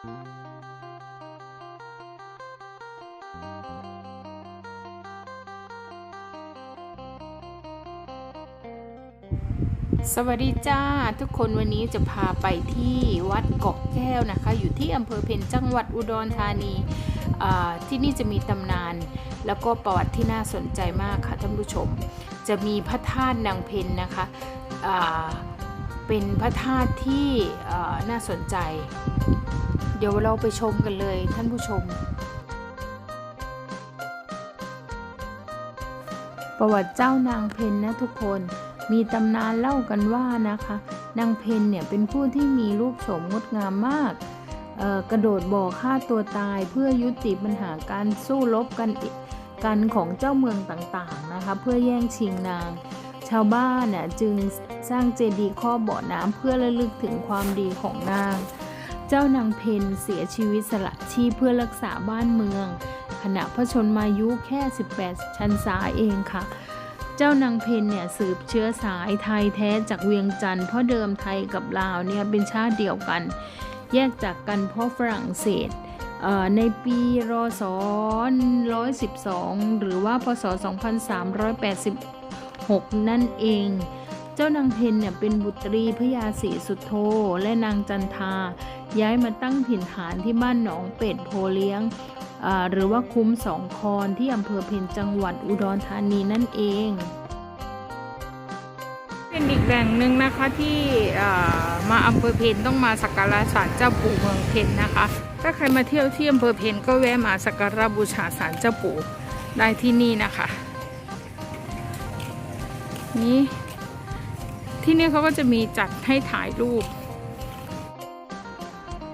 สวัสดีจ้าทุกคนวันนี้จะพาไปที่วัดเกาะแก้วนะคะ อยู่ที่อำเภอเพนจังหวัดอุดรธานีที่นี่จะมีตำนาน แล้วก็ประวัติที่น่าสนใจมากค่ะท่านผู้ชม จะมีพระธาตุนางเพนนะคะเป็นพระธาตุที่น่าสนใจ เดี๋ยวเราไปชมกันเลยท่านผู้ชม ประวัติเจ้านางเพนนะทุกคนมีตำนานเล่ากันว่านะคะ นางเพนเนี่ยเป็นผู้ที่มีรูปโฉมงดงามมากกระโดดบ่อฆ่าตัวตายเพื่อยุติปัญหาการสู้รบกันอีกกันของเจ้าเมืองต่างๆนะคะ เพื่อแย่งชิงนาง ชาวบ้านน่ะจึงสร้างเจดีย์ครอบ่อน้ำเพื่อระลึกถึงความดีของนาง เจ้านางเพนเสียชีวิตสละชีพเพื่อรักษาบ้านเมือง ขณะพระชนมายุแค่ 18 ชันษาเองค่ะ เจ้านางเพนเนี่ยสืบเชื้อสายไทยแท้จากเวียงจันทร์เพราะเดิมไทยกับลาวเนี่ยเป็นชาติเดียวกัน แยกจากกันเพราะฝรั่งเศสเอ่อในปีรศ112 หรือว่าพศ 2386 นั่นเอง เจ้านางเพนเนี่ยเป็นบุตรีพระยาศรีสุโธและนางจันทา ย้ายมาตั้งถิ่นฐานที่บ้านหนองเป็ดโพเลี้ยง หรือว่าคุ้มสองคอนที่อำเภอเพนจังหวัดอุดรธานีนั่นเอง เป็นอีกแหล่งหนึ่งนะคะที่มาอำเภอเพนต้องมาสักการะศาลเจ้าปู่เมืองเพนนะคะ ถ้าใครมาเที่ยวที่อำเภอเพนก็แวะมาสักการะบูชาศาลเจ้าปู่ได้ที่นี่นะคะนี่ที่นี่เขาก็จะมีจัดให้ถ่ายรูป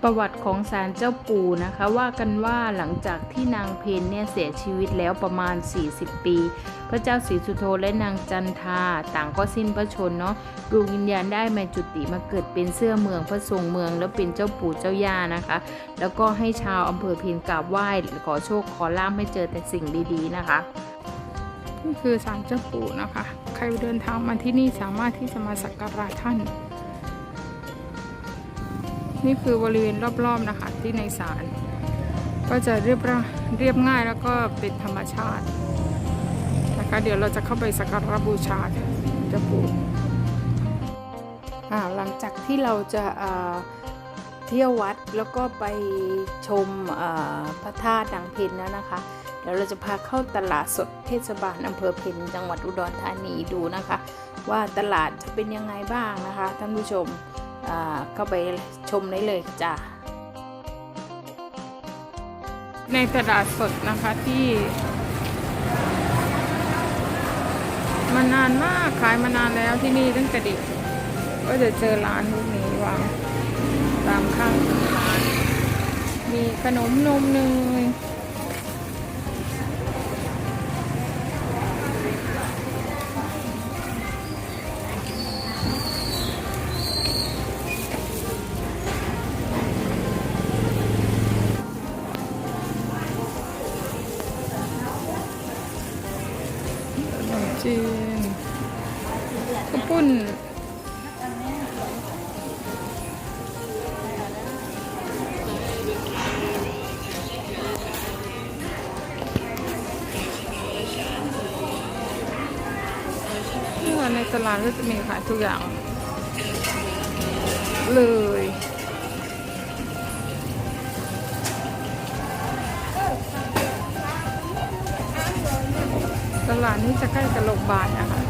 ประวัติของศาลเจ้าปู่นะคะว่ากันว่าหลังจากที่นางเพนเนี่ยเสียชีวิตแล้วประมาณ 40 ปี พระเจ้าศรีสุโธและนางจันทาต่างก็สิ้นพระชนเนาะดวงวิญญาณได้มาจุติมาเกิดเป็นเสื้อเมืองพระทรงเมือง แล้วเป็นเจ้าปู่เจ้าย่านะคะ แล้วก็ให้ชาวอำเภอเพนกราบไหว้ขอโชคขอลาภให้เจอแต่สิ่งดีๆนะคะนี่คือศาลเจ้าปู่นะคะ ใครเดินทางมาที่นี่สามารถที่จะมาสักการะท่าน นี่คือบริเวณรอบๆนะคะที่ในศาลก็จะเรียบเรียบง่ายแล้วก็เป็นธรรมชาตินะคะเดี๋ยวเราจะเข้าไปสักการะบูชาเจ้าปู่อ่าหลังจากที่เราจะเที่ยววัดแล้วก็ไปชมพระธาตุนางเพนแล้วนะคะเดี๋ยวเราจะพาเข้าตลาดสดเทศบาลอำเภอเพนจังหวัดอุดรธานีดูนะคะ ว่าตลาดจะเป็นยังไงบ้างนะคะท่านผู้ชม เข้าไปชมได้เลยจ้ะในตลาดสดนะคะที่ มานานมากขายมานานแล้วที่นี่ตั้งแต่เด็กก็จะเจอร้านพวกนี้วางตามข้างร้านมีขนมนมเนย จีนข้าวปุ้นในตลาดก็จะมีขายทุกอย่าง เลย ลาดนี้จะใกล้กับโรงพยาบาลนะคะ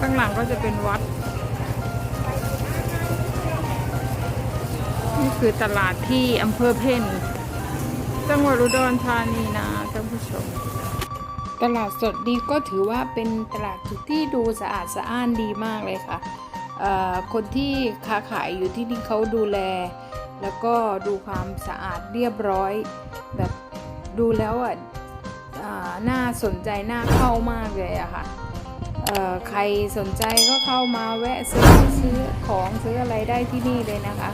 ข้างหลังก็จะเป็นวัด นี่คือตลาดที่อำเภอเพนจังหวัดอุดรธานีนะท่านผู้ชม ตลาดสดนี้ก็ถือว่าเป็นตลาดที่ดูสะอาดสะอ้านดีมากเลยค่ะคนที่ค้าขายอยู่ที่นี่เขาดูแล แล้วก็ดูความสะอาดเรียบร้อย ดูแล้วอะน่าสนใจน่าเข้ามากเลยอะค่ะเอ่อใครสนใจก็เข้ามาแวะซื้อซื้อของซื้ออะไรได้ที่นี่เลยนะคะ